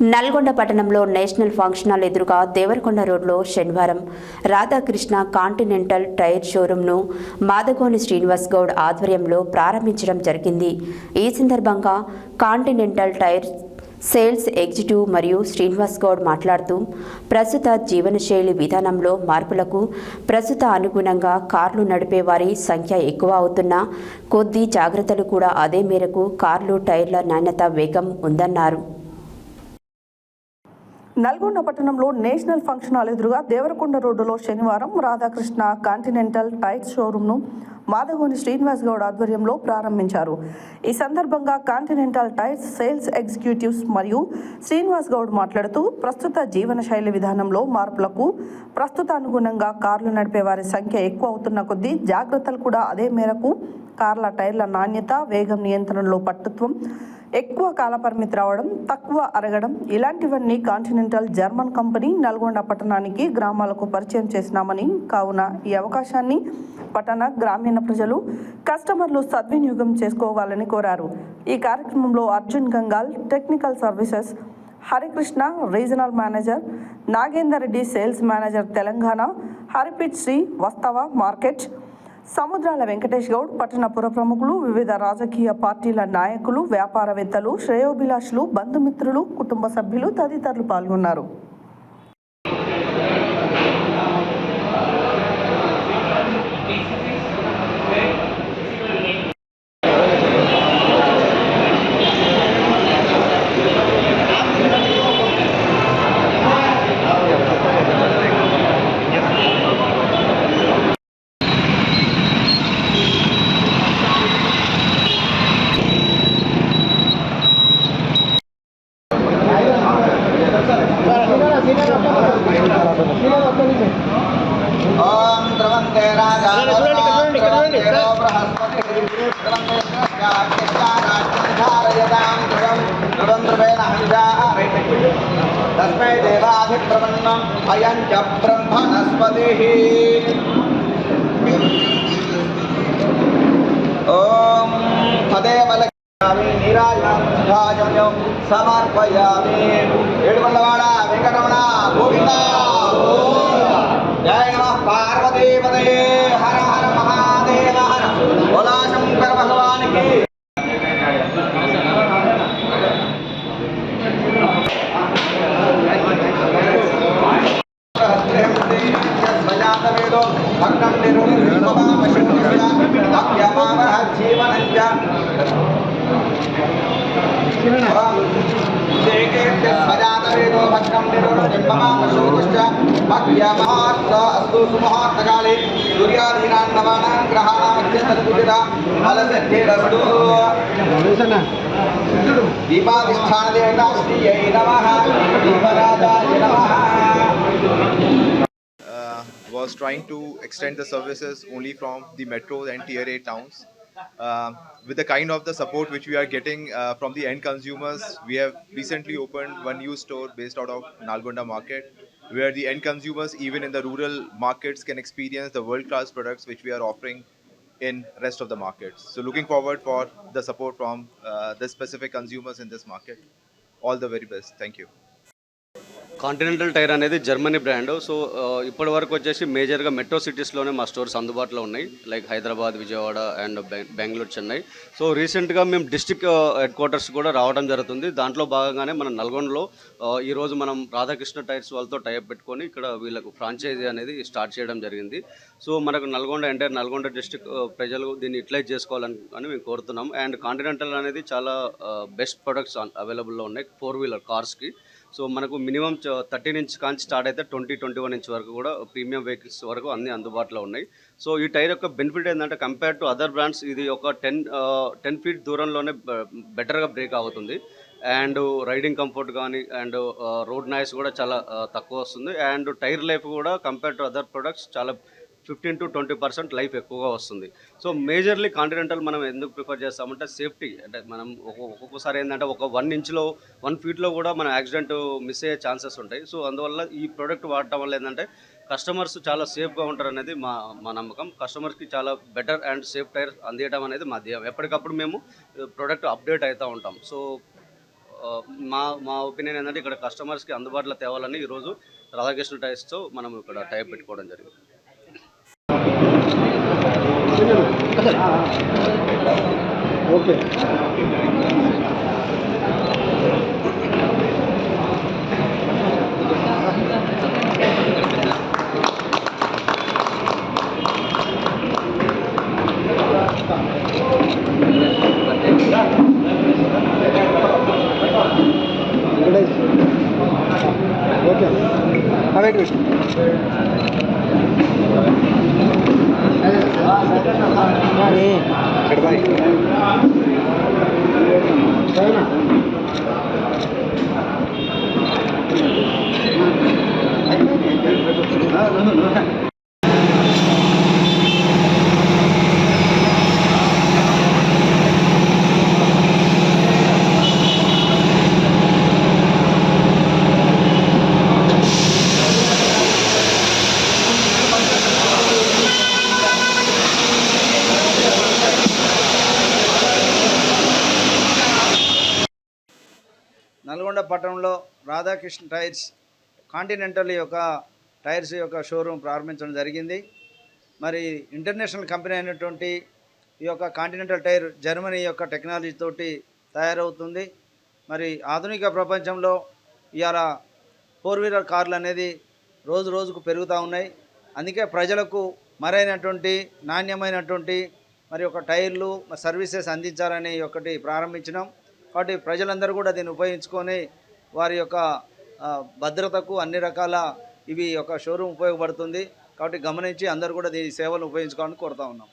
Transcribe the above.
నల్గొండ పట్టణంలో national function hall ఎదురుగా దేవరకొండ రోడ్లో శనివారం రాధాకృష్ణ కాంటినెంటల్ టైర్ షోరూంను మాదగోని శ్రీనివాస్ గౌడ్ ఆధ్వర్యంలో ప్రారంభించడం జరిగింది. ఈ సందర్భంగా కాంటినెంటల్ టైర్ సేల్స్ ఎగ్జిక్యూటివ్ మరియు శ్రీనివాస్ గౌడ్ మాట్లాడుతూ ప్రస్తుత జీవనశైలి విధానంలో మార్పులకు ప్రస్తుత అనుగుణంగా కార్లు నడిపే వారి సంఖ్య ఎక్కువ అవుతున్న కొద్ది జాగ్రత్తలు కూడా అదే మేరకు కార్లు టైర్ల నాణ్యత వేగం ఉందన్నారు. నల్గొండ పట్టణంలో నేషనల్ ఫంక్షన్ హాల్ ఎదురుగా దేవరకొండ రోడ్డులో శనివారం రాధాకృష్ణ కాంటినెంటల్ టైర్స్ షోరూంను మాధవోని శ్రీనివాస్ గౌడ్ ఆధ్వర్యంలో ప్రారంభించారు. ఈ సందర్భంగా కాంటినెంటల్ టైర్స్ సేల్స్ ఎగ్జిక్యూటివ్స్ మరియు శ్రీనివాస్ గౌడ్ మాట్లాడుతూ ప్రస్తుత జీవనశైలి విధానంలో మార్పులకు ప్రస్తుత అనుగుణంగా కార్లు నడిపే వారి సంఖ్య ఎక్కువ అవుతున్న కొద్దీ జాగ్రత్తలు కూడా అదే మేరకు కార్ల టైర్ల నాణ్యత వేగం నియంత్రణలో పట్టుత్వం ఎక్కువ కాలపరిమితి రావడం తక్కువ అరగడం ఇలాంటివన్నీ కాంటినెంటల్ జర్మన్ కంపెనీ నల్గొండ పట్టణానికి గ్రామాలకు పరిచయం చేసినామని కావున ఈ అవకాశాన్ని పట్టణ గ్రామీణ ప్రజలు కస్టమర్లు సద్వినియోగం చేసుకోవాలని కోరారు. ఈ కార్యక్రమంలో Arjun Gangal technical services Harikrishna regional manager Nagender Reddy sales manager Telangana Haripreet Srivastava market Samudrala Venkatesh Goud పట్టణ పుర ప్రముఖులు వివిధ రాజకీయ పార్టీల నాయకులు వ్యాపారవేత్తలు శ్రేయోభిలాషులు బంధుమిత్రులు కుటుంబ సభ్యులు తదితరులు పాల్గొన్నారు. ద్రవంతేరో బృహస్పతి ద్రవంతే ధారయదాం ధ్రువం ధ్రువం ధ్రువేణ హంజారి తస్మై దేవాధిప్రవన్నం అయం చ బ్రహ్మణస్పతి స్వజాతవేదో భగ్నం నిరుజన్మమామశోకశ్చ భక్ష్యమహాత్స అస్తు సుమహాత్తకాలే సూర్యాధీనాన్నవానాం గ్రహాణామత్యంతర్గుడిత ఫలసిద్ధిరస్తు దీపాధిష్టానదేవతా శ్రీయై నమః. దీపరాజాయ నమః. Uh, was trying to extend the services only from the metros and tier 8 towns. Uh, with the kind of the support which we are getting uh, from the end consumers, we have recently opened one new store based out of Nalgonda market, where the end consumers, even in the rural markets, can experience the world-class products which we are offering in rest of the markets. So looking forward for the support from uh, the specific consumers in this market. All the very best. Thank you. Continental tyre అనేది Germany brand. So ఇప్పటి వరకు వచ్చేసి మేజర్గా metro సిటీస్లోనే మా stores అందుబాటులో ఉన్నాయి. Like Hyderabad Vijayawada and Bengaluru Chennai. So రీసెంట్గా మేము డిస్టిక్ హెడ్ క్వార్టర్స్ కూడా రావడం జరుగుతుంది. దాంట్లో భాగంగానే మన నల్గొండలో ఈరోజు మనం రాధాకృష్ణ టైర్స్ వాళ్ళతో టైప్ పెట్టుకొని ఇక్కడ వీళ్ళకు ఫ్రాంచైజీ అనేది స్టార్ట్ చేయడం జరిగింది. సో మనకు నల్గొండ ఎంటైర్ నల్గొండ డిస్టిక్ ప్రజలు దీన్ని యూటిలైజ్ చేసుకోవాలని అని మేము కోరుతున్నాం. అండ్ కాంటినెంటల్ అనేది చాలా బెస్ట్ ప్రొడక్ట్స్ అవైలబుల్లో ఉన్నాయి. ఫోర్ వీలర్ కార్స్కి. సో మనకు మినిమం థర్టీన్ ఇంచ్ కాంచి స్టార్ట్ అయితే ట్వంటీ ట్వంటీ వన్ ఇంచ్ వరకు కూడా ప్రీమియం వెహికల్స్ వరకు అన్ని అందుబాటులో ఉన్నాయి. సో ఈ టైర్ యొక్క బెనిఫిట్ ఏంటంటే కంపేర్ టు అదర్ బ్రాండ్స్ ఇది ఒక టెన్ టెన్ ఫీట్ దూరంలోనే బెటర్గా బ్రేక్ అవుతుంది. అండ్ రైడింగ్ కంఫర్ట్ కానీ అండ్ రోడ్ నాయిస్ కూడా చాలా తక్కువ వస్తుంది. అండ్ టైర్ లైఫ్ కూడా కంపేర్ టు అదర్ ప్రొడక్ట్స్ చాలా fifteen to twenty percent life ఎక్కువగా వస్తుంది. సో మేజర్లీ కాంటినెంటల్ మనం ఎందుకు ప్రిఫర్ చేస్తామంటే సేఫ్టీ అంటే మనం ఒక్కొక్కసారి ఏంటంటే ఒక వన్ ఇంచ్లో వన్ ఫీట్లో కూడా మనం యాక్సిడెంట్ మిస్ అయ్యే ఛాన్సెస్ ఉంటాయి. సో అందువల్ల ఈ ప్రోడక్ట్ వాడటం వల్ల ఏంటంటే కస్టమర్స్ చాలా సేఫ్గా ఉంటారు అనేది మా మా నమ్మకం. కస్టమర్స్కి చాలా బెటర్ అండ్ సేఫ్ టైర్ అందియడం అనేది మా ధ్యేయం. ఎప్పటికప్పుడు మేము ప్రోడక్ట్ అప్డేట్ అవుతూ ఉంటాం. సో మా మా ఒపీనియన్ ఏంటంటే ఇక్కడ కస్టమర్స్కి అందుబాటులో తేవాలని ఈరోజు రాధాకృష్ణ టైర్స్తో మనం ఇక్కడ టైప్ పెట్టుకోవడం జరిగింది. ఓకే ఓకే అలాగే విష్ణు నల్గొండ పట్టణంలో రాధాకృష్ణ టైర్స్ కాంటినెంటల్ యొక్క టైర్స్ యొక్క షోరూమ్ ప్రారంభించడం జరిగింది. మరి ఇంటర్నేషనల్ కంపెనీ అయినటువంటి ఈ యొక్క కాంటినెంటల్ టైర్ జర్మనీ యొక్క టెక్నాలజీ తోటి తయారవుతుంది. మరి ఆధునిక ప్రపంచంలో ఇవాళ ఫోర్ వీలర్ కార్లు అనేది రోజు రోజుకు పెరుగుతూ ఉన్నాయి. అందుకే ప్రజలకు మరైనటువంటి నాణ్యమైనటువంటి మరి ఒక టైర్లు సర్వీసెస్ అందించాలని ఒకటి ప్రారంభించినాం. కాబట్టి ప్రజలందరూ కూడా దీన్ని ఉపయోగించుకొని వారి యొక్క భద్రతకు అన్ని రకాల ఇవి ఒక షోరూమ్ ఉపయోగపడుతుంది. కాబట్టి గమనించి అందరూ కూడా దీని సేవలు ఉపయోగించుకోవాలని కోరుతా ఉన్నాం.